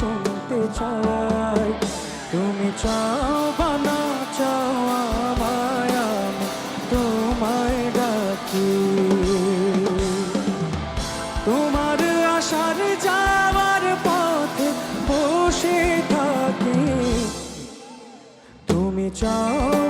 শুনতে চাই। তুমি চাও বা না চাও আমায় তোমায় ডাকি। তোমার আসার যাওয়ার পথে বসে থাকি। তুমি চাও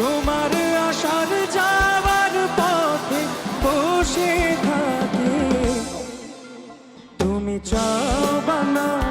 তোমার আসার যাওয়ার পথে বসে থাকে। তুমি চাও না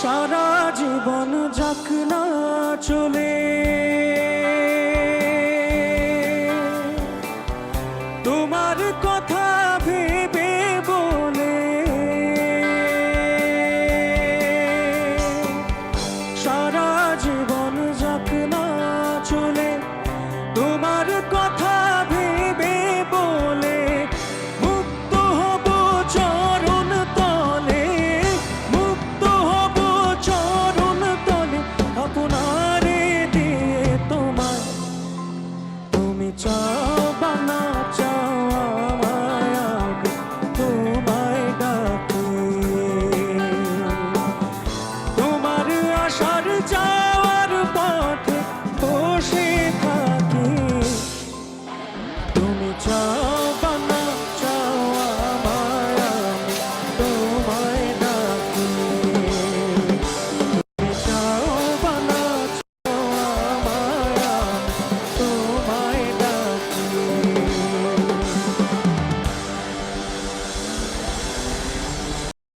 সারা জীবন যাক না চলে। তোমার তুমি চাও বা না চাও আমায় আমি তোমায় ডাকি তোমার আসার যাওয়ার পথে বসে